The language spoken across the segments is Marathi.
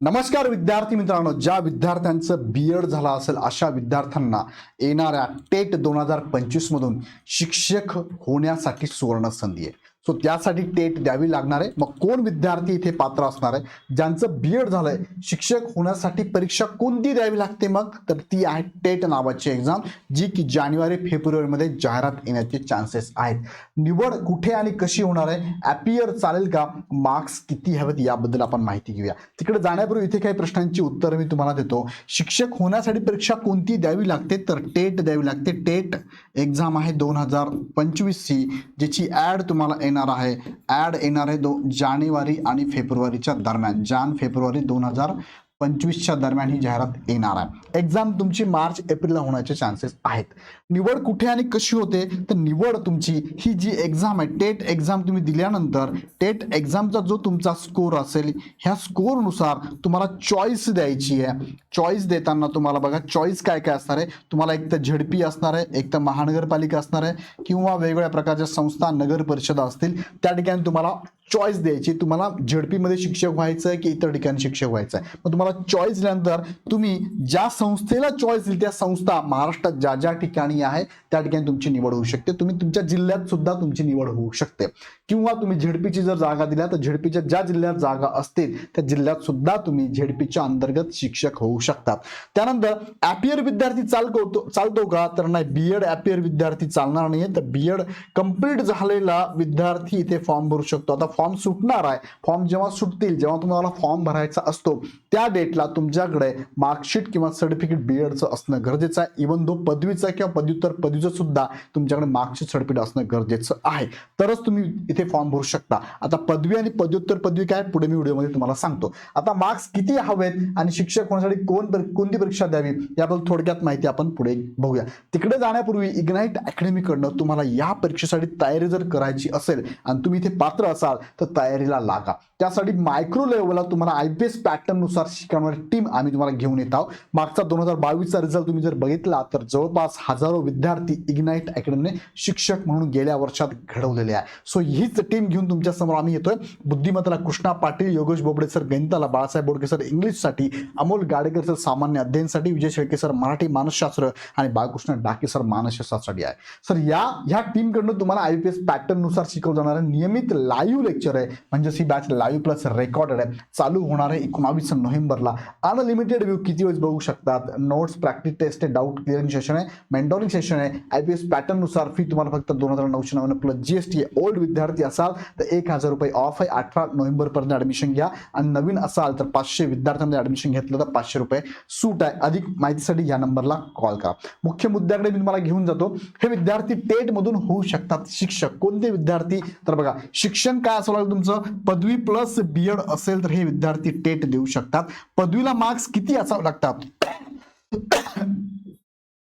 नमस्कार विद्यार्थी मित्रांनो ज्या विद्यार्थ्यांचं बी एड झालं असेल अशा विद्यार्थ्यांना येणाऱ्या टेट दोन हजार पंचवीसमधून शिक्षक होण्यासाठी सुवर्ण संधी आहे. सो त्यासाठी टेट द्यावी लागणार आहे. मग कोण विद्यार्थी इथे पात्र असणार आहे? ज्यांचं बी एड झालंय शिक्षक होण्यासाठी परीक्षा कोणती द्यावी लागते मग? तर ती आहे टेट नावाची एक्झाम जी की जानेवारी फेब्रुवारीमध्ये जाहिरात येण्याचे चान्सेस आहेत. निवड कुठे आणि कशी होणार आहे? ॲपियर चालेल का? मार्क्स किती हवेत याबद्दल आपण माहिती घेऊया. तिकडे जाण्यापूर्वी इथे काही प्रश्नांची उत्तरं मी तुम्हाला देतो. शिक्षक होण्यासाठी परीक्षा कोणती द्यावी लागते? तर टेट द्यावी लागते. टेट एक्झाम आहे दोन हजार पंचवीसची ज्याची ॲड तुम्हाला येणार आहे. ॲड येणार आहे दो जानेवारी आणि फेब्रुवारीच्या दरम्यान. जान फेब्रुवारी दोन हजार पंचवीसच्या दरम्यान ही जाहिरात येणार आहे. एक्झाम तुमची मार्च एप्रिलला होण्याचे चान्सेस आहेत. निवड कुठे आणि कशी होते? तर निवड तुमची ही जी एक्झाम आहे टेट एक्झाम तुम्ही दिल्यानंतर टेट एक्झामचा जो तुमचा स्कोर असेल ह्या स्कोरनुसार तुम्हाला चॉईस द्यायची आहे. चॉईस देताना तुम्हाला बघा चॉईस काय काय असणार आहे? तुम्हाला एक तर झडपी असणार आहे एक तर महानगरपालिका असणार आहे किंवा वेगवेगळ्या प्रकारच्या संस्था नगर परिषदा असतील त्या ठिकाणी तुम्हाला चॉईस द्यायची तुम्हाला झेडपीमध्ये शिक्षक व्हायचं आहे की इतर ठिकाणी शिक्षक व्हायचं आहे? मग तुम्हाला चॉईस दिल्यानंतर तुम्ही ज्या संस्थेला चॉईस दिली त्या संस्था महाराष्ट्रात ज्या ज्या ठिकाणी आहे त्या ठिकाणी तुमची निवड होऊ शकते. तुम्ही तुमच्या जिल्ह्यात सुद्धा तुमची निवड होऊ शकते. किंवा तुम्ही झेडपीची जर जागा दिल्या तर झेडपीच्या ज्या जिल्ह्यात जागा असतील त्या जिल्ह्यात सुद्धा तुम्ही झेडपीच्या अंतर्गत शिक्षक होऊ शकतात. त्यानंतर ॲपियर विद्यार्थी चालतो चालतो का? तर नाही बी एड ॲपियर विद्यार्थी चालणार नाही तर बी एड कंप्लीट झालेला विद्यार्थी इथे फॉर्म भरू शकतो. आता फॉर्म सुटणार आहे. फॉर्म जेव्हा सुटतील जेव्हा तुम्हाला फॉर्म भरायचा असतो त्या डेटला तुमच्याकडे मार्कशीट किंवा सर्टिफिकेट बी एडचं असणं गरजेचं आहे. इवन दो पदवीचा किंवा पदव्युत्तर पदवीचं सुद्धा तुमच्याकडे मार्कशीट सर्टिफिकेट असणं गरजेचं आहे. तरच तुम्ही इथे फॉर्म भरू शकता. आता पदवी आणि पदव्युत्तर पदवी काय पुढे मी व्हिडिओमध्ये तुम्हाला सांगतो. आता मार्क्स किती हवेत आणि शिक्षक होण्यासाठी कोण कोणती परीक्षा द्यावी याबद्दल थोडक्यात माहिती आपण पुढे बघूया. तिकडे जाण्यापूर्वी इग्नाईट अकॅडमीकडनं तुम्हाला या परीक्षेसाठी तयारी जर करायची असेल आणि तुम्ही इथे पात्र असाल तर तयारीला लागा. त्यासाठी मायक्रो लेवलला तुम्हाला आय पी एस पॅटर्ननुसार शिकवणारी टीम आम्ही तुम्हाला घेऊन येत आहोत. मागचा दोन हजार बावीसचा रिझल्ट तुम्ही जर बघितला तर जवळपास हजारो विद्यार्थी इग्नाईट अकॅडमीने शिक्षक म्हणून गेल्या वर्षात घडवलेले आहे. सो हीच टीम घेऊन तुमच्यासमोर आम्ही येतोय. बुद्धिमत्ताला कृष्णा पाटील योगेश बोबडे सर गणिताला बाळासाहेब बोडके सर इंग्लिशसाठी अमोल गाडेकर सर सामान्य अध्ययनसाठी विजय शेळके सर मराठी मानसशास्त्र आणि बाळकृष्ण डाके सर मानसशास्त्रासाठी आहे. सर या ह्या टीमकडनं तुम्हाला आय पी एस पॅटर्ननुसार शिकवलं जाणारं नियमित लाईव्ह लेक्चर आहे. म्हणजेच ही बॅच लाईव्ह प्लस रेकॉर्डेड आहे. चालू होणार आहे एकोणावीस नोव्हेंबरला. अनलिमिटेड व्ह्यू किती वेळेस बघू शकतात? नोट्स प्रॅक्टिस टेस्ट आहे डाऊट क्लिअरिंग सेशन आहे. मेंटॉरिंग सेशन आहे. आय पी एस पॅटर्ननुसार फी तुम्हाला फक्त दोन हजार नऊशे नव्याण्णव प्लस जी एस टी आहे. ओल्ड विद्यार्थी असाल तर एक हजार रुपये ऑफ आहे. अठरा नोव्हेंबरपर्यंत ॲडमिशन घ्या. आणि नवीन असाल तर पाचशे विद्यार्थ्यांमध्ये ॲडमिशन घेतलं तर पाचशे रुपये सूट आहे. अधिक माहितीसाठी या नंबरला कॉल करा. मुख्य मुद्द्याकडे मी तुम्हाला घेऊन जातो. हे विद्यार्थी टेट मधून होऊ शकतात शिक्षक. कोणते विद्यार्थी? तर बघा शिक्षण काय असावं लागेल तुमचं. पदवी प्लस बी एड असेल तर हे विद्यार्थी टेट देऊ शकतात. पदवीला मार्क्स किती असावं लागतात?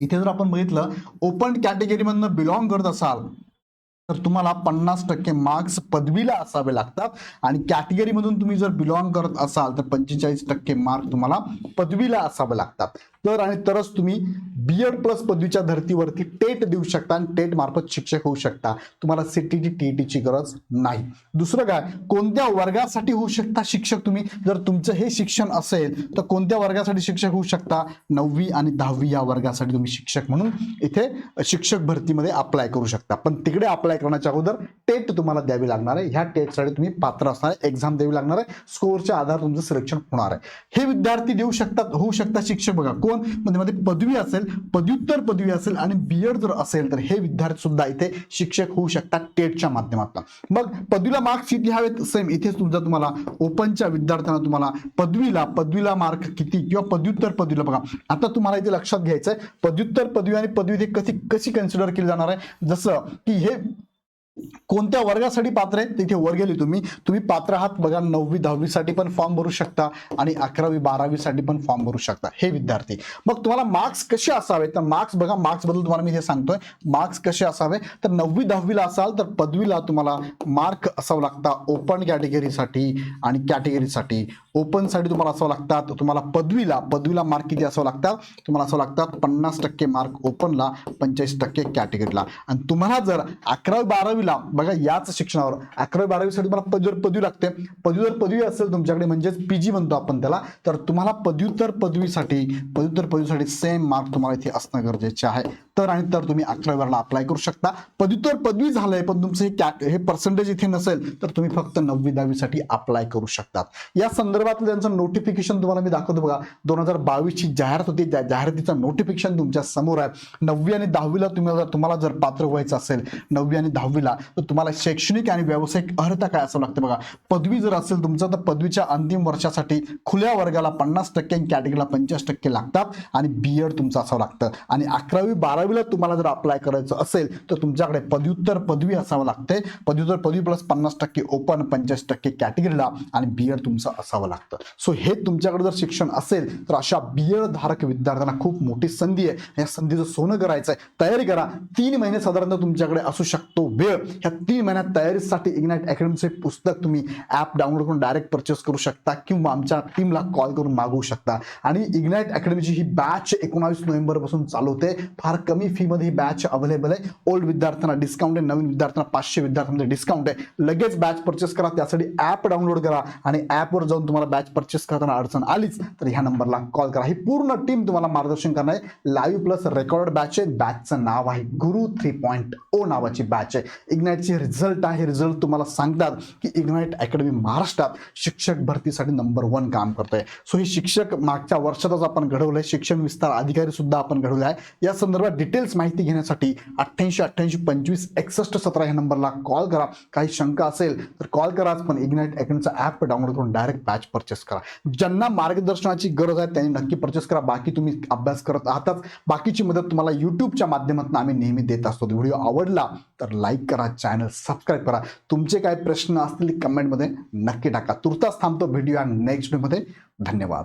इथे जर आपण बघितलं ओपन कॅटेगरीमधनं बिलॉंग करत असाल तर तुम्हाला पन्नास टक्के मार्क्स पदवीला असावे लागतात. आणि कॅटेगरीमधून तुम्ही जर बिलॉंग करत असाल तर पंचेचाळीस टक्के मार्क तुम्हाला पदवीला असावे लागतात. तर आणि तरच तुम्ही बी एड प्लस पदवीच्या धर्तीवरती टेट देऊ शकता आणि टेट मार्फत शिक्षक होऊ शकता. तुम्हाला सीटीटी ची गरज नाही. दुसरं काय? कोणत्या वर्गासाठी होऊ शकता शिक्षक तुम्ही? जर तुमचं हे शिक्षण असेल तर कोणत्या वर्गासाठी शिक्षक होऊ शकता? नववी आणि दहावी या वर्गासाठी तुम्ही शिक्षक म्हणून इथे शिक्षक भरतीमध्ये अप्लाय करू शकता. पण तिकडे अप्लाय करण्याच्या अगोदर टेट तुम्हाला द्यावी लागणार आहे. ह्या टेटसाठी तुम्ही पात्र असणार आहे. एक्झाम द्यावी लागणार आहे. स्कोअरच्या आधार तुमचं सिलेक्शन होणार आहे. हे विद्यार्थी देऊ शकतात होऊ शकता शिक्षक बघा. कोण? म्हणजे मध्ये पदवी असेल पदव्युत्तर पदवी असेल आणि बी एड जर असेल तर हे विद्यार्थी सुद्धा इथे शिक्षक होऊ शकतात टेटच्या माध्यमातून. मग पदवीला मार्क्स किती हवेत सेम इथेच तुमचा तुम्हाला ओपनच्या विद्यार्थ्यांना तुम्हाला पदवीला पदवीला मार्क किती किंवा पदव्युत्तर पदवीला बघा. आता तुम्हाला इथे लक्षात घ्यायचं आहे पदव्युत्तर पदवी आणि पदवी ते कशी कशी कन्सिडर केली जाणार आहे? जसं की हे कोणत्या वर्गासाठी पात्र आहे तिथे वर गेले तुम्ही. तुम्ही पात्र आहात बघा नववी दहावीसाठी पण फॉर्म भरू शकता आणि अकरावी बारावीसाठी पण फॉर्म भरू शकता. हे विद्यार्थी. मग तुम्हाला मार्क्स कसे असावे तर मार्क्स बघा मार्क्सबद्दल तुम्हाला मी हे सांगतोय. मार्क्स कसे असावे? तर नववी दहावीला असाल तर पदवीला तुम्हाला मार्क असावं लागता ओपन कॅटेगरीसाठी आणि कॅटेगरीसाठी ओपनसाठी तुम्हाला असावं लागतात तुम्हाला पदवीला पदवीला मार्क किती असावं लागतात तुम्हाला असावं लागतात पन्नास टक्के मार्क ओपनला पंचेचाळीस टक्के कॅटेगरीला आणि तुम्हाला जर अकरावी बारावीला बारावीला बघा याच शिक्षणावर. अकरावी बारावीसाठी तुम्हाला पदवीवर पदवी लागते. पदवीवर पदवी असेल तुमच्याकडे म्हणजेच पी जी म्हणतो आपण त्याला तर तुम्हाला पदव्युत्तर पदवीसाठी पदव्युत्तर पदवीसाठी सेम मार्क तुम्हाला इथे असणं गरजेचे आहे. तर आणि तर तुम्ही अकरावी अप्लाय करू शकता. पदव्युत्तर पदवी झालंय पण तुमचं हे कॅ हे पर्सेंटेज इथे नसेल तर तुम्ही फक्त नववी दहावीसाठी अप्लाय करू शकतात. या संदर्भातलं त्यांचं नोटिफिकेशन तुम्हाला मी दाखवतो बघा. दोन हजार बावीसची जाहिरात होती. त्या जाहिरातीचं नोटिफिकेशन तुमच्यासमोर आहे. नववी आणि दहावीला तुम्ही जर तुम्हाला जर पात्र व्हायचं असेल नववी आणि दहावीला तर तुम्हाला शैक्षणिक आणि व्यावसायिक अर्हता काय असं लागतं बघा. पदवी जर असेल तुमचं तर पदवीच्या अंतिम वर्षासाठी खुल्या वर्गाला पन्नास टक्के आणि कॅटेगरीला पंचाळीस टक्के लागतात आणि बी एड तुमचं असावं लागतं. आणि अकरावी बारावी बारावीला तुम्हाला जर अप्लाय करायचं असेल तर तुमच्याकडे पदव्युत्तर पदवी असावं लागते. पदव्युत्तर पदवी प्लस पन्नास टक्के ओपन पंचवीस टक्के कॅटेगरीला आणि बी एड तुमचं असावं लागतं. सो हे तुमच्याकडे जर शिक्षण असेल तर अशा बी एड धारक विद्यार्थ्यांना खूप मोठी संधी आहे. या संधीचं सोनं करायचं आहे तयारी करा. तीन महिने साधारणतः तुमच्याकडे असू शकतो वेळ. ह्या तीन महिन्यात तयारीसाठी इग्नाइट अकॅडमीचे पुस्तक तुम्ही ॲप डाउनलोड करून डायरेक्ट परचेस करू शकता किंवा आमच्या टीमला कॉल करून मागवू शकता. आणि इग्नाइट अकॅडमीची ही बॅच एकोणावीस नोव्हेंबरपासून चालू होते. फार कमी फीमध्ये ही बॅच अवेलेबल आहे. ओल्ड विद्यार्थ्यांना डिस्काउंट आहे नवीन विद्यार्थ्यांना पाचशे विद्यार्थ्यांमध्ये डिस्काउंट आहे. लगेच बॅच परचेस करा त्यासाठी ॲप डाउनलोड करा आणि ॲपवर जाऊन तुम्हाला बॅच परचेस करताना अडचण आलीच तर ह्या नंबरला कॉल करा. ही पूर्ण टीम तुम्हाला मार्गदर्शन करणार आहे. लाईव्ह प्लस रेकॉर्ड बॅच आहे. बॅचचं नाव आहे गुरु थ्री पॉईंट ओ नावाची बॅच आहे. इग्नाईटचे रिझल्ट आहे. रिझल्ट तुम्हाला सांगतात की इग्नाईट अकॅडमी महाराष्ट्रात शिक्षक भरतीसाठी नंबर वन काम करतोय. सो हे शिक्षक मागच्या वर्षातच आपण घडवलंय. शिक्षण विस्तार अधिकारी सुद्धा आपण घडवले आहे. या संदर्भात डिटेल्स माहिती घेण्यासाठी अठ्ठ्याऐंशी अठ्ठ्याऐंशी पंचवीस एकसष्ट सतरा ह्या नंबरला कॉल करा. काही शंका असेल तर कॉल कराच पण इग्नाइट अकॅडमीचा ॲप डाउनलोड करून डायरेक्ट बॅच परचेस करा. ज्यांना मार्गदर्शनाची गरज आहे त्यांनी नक्की परचेस करा. बाकी तुम्ही अभ्यास करत आहातच बाकीची मदत तुम्हाला यूट्यूबच्या माध्यमातून आम्ही नेहमी देत असतो. व्हिडिओ आवडला तर लाईक करा चॅनल सबस्क्राईब करा. तुमचे काय प्रश्न असतील कमेंटमध्ये नक्की टाका. तुर्तास थांबतो. व्हिडिओ आणि नेक्स्ट व्हिडिओमध्ये धन्यवाद.